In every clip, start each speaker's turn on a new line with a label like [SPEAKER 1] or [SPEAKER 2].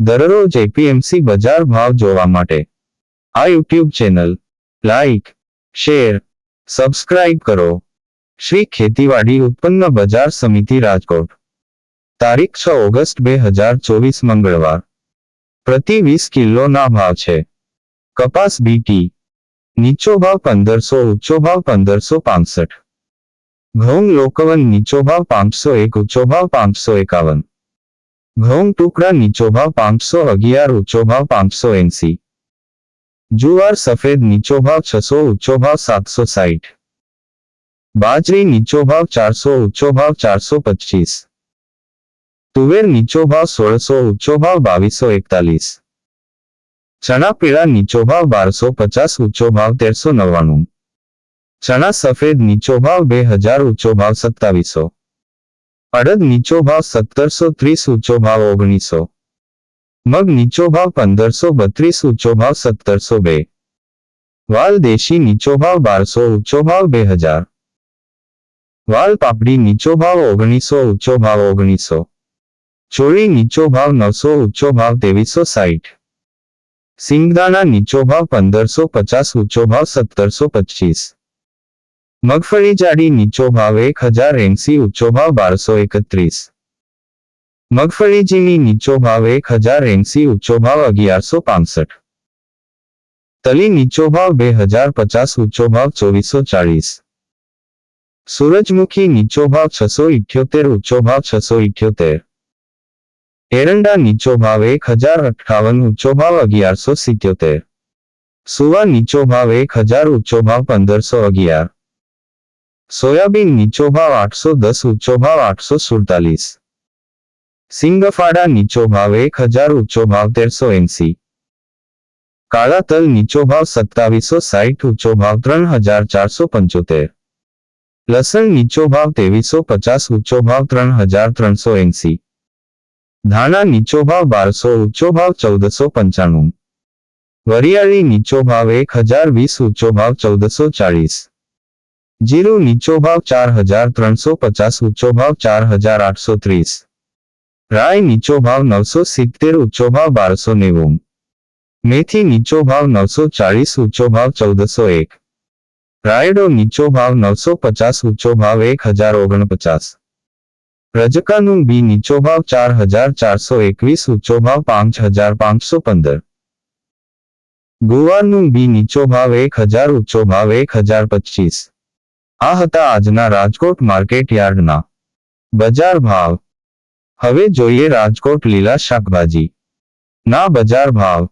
[SPEAKER 1] દરરોજ એપીએમસી બજાર ભાવ જોવા માટે આ YouTube channel like share subscribe કરો શ્રી ખેતીવાડી ઉત્પન્ન બજાર સમિતિ રાજકોટ તારીખ છ ઓગસ્ટ બે હજાર ચોવીસ મંગળવાર પ્રતિ વીસ કિલોના ભાવ છે કપાસ બીટી નીચો ભાવ પંદરસો ઊંચો ભાવ પંદરસો પાંસઠ ઘઉં લોકવન નીચો ભાવ પાંચસો એક ઊંચો ભાવ પાંચસો એકાવન ઘઉં ટુકડા નીચો ભાવ પાંચસો અગિયાર ઊંચો ભાવ પાંચસો એંસી. જુવાર સફેદ નીચો ભાવ છસો ઊંચો ભાવ સાતસો સાઠ બાજરી નીચો ભાવ ચારસો ઊંચો ભાવ ચારસો પચીસ. તુવેર નીચો ભાવ સોળસો ઊંચો ભાવ બાવીસો એકતાલીસ. ચણા પીળા નીચો ભાવ બારસો પચાસ ઊંચો ભાવ તેરસો નવ્વાણું. ચણા સફેદ નીચો ભાવ બે હજાર ઊંચો ભાવ સત્તાવીસો. અડદ નીચો ભાવ સત્તરસો ત્રીસ, ઊંચો ભાવ ઓગણીસો. મગ નીચો ભાવ પંદરસો બત્રીસ, ઊંચો ભાવ સત્તરસો બે. વાલ દેશી નીચો ભાવ બારસો, ઊંચો ભાવ બે હજાર. વાલ પાપડી નીચો ભાવ ઓગણીસો, ઊંચો ભાવ ઓગણીસો. ચોળી નીચો ભાવ નવસો, ઊંચો ભાવ ત્રેવીસો સાઠ સિંગદાણા નીચો ભાવ પંદરસો પચાસ, ઊંચો ભાવ સત્તરસો પચીસ. મગફળી જાડી નીચો ભાવ એક હજાર એંસી ઊંચો ભાવ બારસો એકત્રીસ મગફળી ઝીણી નીચો ભાવ એક હજાર એંસી ઊંચો ભાવ અગિયારસો પાંસઠ તલી નીચો ભાવ બે હજાર પચાસ ઊંચો ભાવ ચોવીસો ચાળીસ સૂરજમુખી નીચો ભાવ છસો ઇઠ્યોતેર ઊંચો ભાવ છસો ઇઠ્યોતેર એરંડા નીચો ભાવ એક હજાર અઠ્ઠાવન ઊંચો ભાવ અગિયારસો સિત્યોતેર સુવા નીચો ભાવ એક હજાર ઊંચો ભાવ પંદરસો અગિયાર સોયાબીન નીચો ભાવ આઠસો દસ ઊંચો ભાવ આઠસો સુડતાલીસ સિંગફાડા નીચો ભાવ એક હજાર ઊંચો ભાવ તેરસો એંસી કાળા તલ નીચો ભાવ સત્તાવીસો સાઠ ઊંચો ભાવ ત્રણ હજાર ચારસો પંચોતેર લસણ નીચો ભાવ ત્રેવીસો પચાસ ઊંચો ભાવ ત્રણ હજાર ત્રણસો એંસી ધાણા નીચો ભાવ બારસો ઊંચો ભાવ ચૌદસો પંચાણું વરિયાળી નીચો ભાવ એક હજાર વીસ ઊંચો ભાવ ચૌદસો ચાળીસ જીરું નીચો ભાવ ચાર હજાર ત્રણસો પચાસ ઊંચો ભાવ ચાર હજાર આઠસો ત્રીસ રાય નીચો ભાવ નવસો સિત્તેર ઊંચો ભાવ બારસો નેવું મેથી નીચો ભાવ નવસો ચાળીસ ઊંચો ભાવ ચૌદસો એક રાયડો નીચો ભાવ નવસો પચાસ ઊંચો ભાવ એક હજાર ઓગણપચાસ રજકાનું બી નીચો ભાવ ચાર હજાર ચારસો એકવીસ ઊંચો ભાવ પાંચ હજાર પાંચસો પંદર ગુવારનું બી નીચો ભાવ એક હજાર ઊંચો ભાવ એક હજાર પચીસ આ હતા આજના રાજકોટ માર્કેટ યાર્ડના બજાર ભાવ હવે જોઈએ રાજકોટ લીલા શાકભાજી ના બજાર ભાવ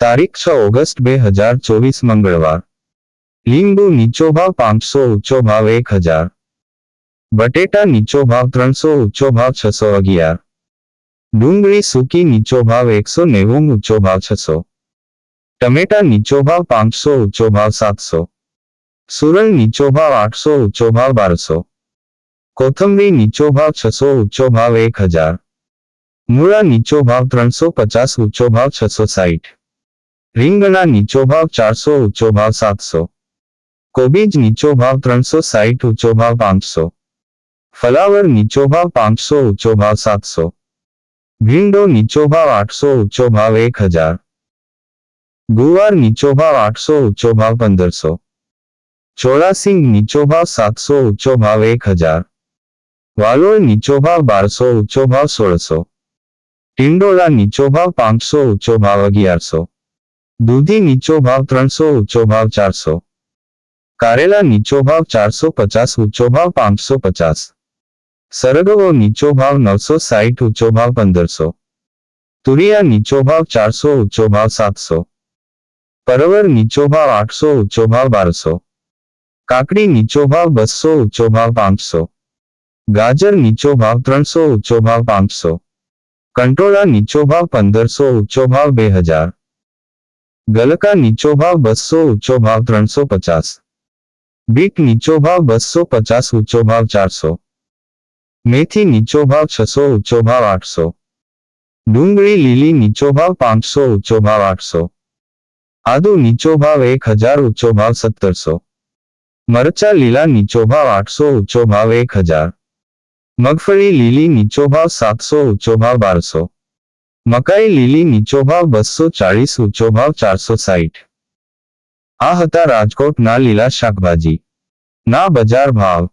[SPEAKER 1] તારીખ છ ઓગસ્ટ બે હજાર ચોવીસ મંગળવાર લીંબુ નીચો ભાવ પાંચસો ઊંચો ભાવ એક હજાર બટેટા નીચો ભાવ ત્રણસો ઊંચો ભાવ છસો અગિયાર ડુંગળી સૂકી નીચો ભાવ એકસો નેવું ઊંચો ભાવ છસો ટમેટા નીચો ભાવ પાંચસો ઊંચો ભાવ સાતસો સુરલ નીચો ભાવ આઠસો ઊંચો ભાવ બારસો કોથમરી નીચો ભાવ છસો ઊંચો ભાવ એક હજાર મૂળા નીચો ભાવ ત્રણસો પચાસ ઊંચો ભાવ છસો સાઠ રીંગણા નીચો ભાવ ચારસો ઊંચો ભાવ સાતસો કોબીજ નીચો ભાવ ત્રણસો સાઠ ઊંચો ભાવ પાંચસો ફલાવર નીચો ભાવ પાંચસો ઊંચો ભાવ સાતસો ભીંડો નીચો ભાવ આઠસો ઊંચો ભાવ એક હજાર ગુવાર નીચો ભાવ આઠસો ઊંચો ભાવ પંદરસો ચોરાસિંગ નીચો ભાવ સાતસો ઊંચો ભાવ એક હજાર વાલોળ નીચો ભાવ બારસો ઊંચો ભાવ સોળસો ટિંડોળા નીચો ભાવ પાંચસો ઊંચો ભાવ અગિયારસો દૂધી નીચો ભાવ ત્રણસો ઊંચો ભાવ ચારસો કારેલા નીચો ભાવ ચારસો પચાસ ઊંચો ભાવ પાંચસો પચાસ સરગવો નીચો ભાવ નવસો સાઠ ઊંચો ભાવ પંદરસો તુરિયા નીચો ભાવ ચારસો ઊંચો ભાવ સાતસો પરવર નીચો ભાવ આઠસો ઊંચો ભાવ બારસો કાકડી નીચો ભાવ બસો ઊંચો ભાવ પાંચસો ગાજર નીચો ભાવ ત્રણસો ઊંચો ભાવ પાંચસો કંટોળા નીચો ભાવ પંદરસો ઊંચો ભાવ બે હજાર ગલકા નીચો ભાવ બસો ઊંચો ભાવ ત્રણસો પચાસ બીટ નીચો ભાવ બસો પચાસ ઊંચો ભાવ ચારસો મેથી નીચો ભાવ છસો ઊંચો ભાવ આઠસો ડુંગળી લીલી નીચો ભાવ પાંચસો ઊંચો ભાવ આઠસો આદુ નીચો ભાવ એક હજાર ઊંચો ભાવ સત્તરસો મરચા લીલા નીચો ભાવ આઠસો ઊંચો ભાવ એક હજાર. મગફળી લીલી નીચો ભાવ સાતસો ઊંચો ભાવ બારસો. મકાઈ લીલી નીચો ભાવ બસો ચાળીસ ઊંચો ભાવ ચારસો સાઠ આ હતા રાજકોટના લીલા શાકભાજી. ના બજાર ભાવ.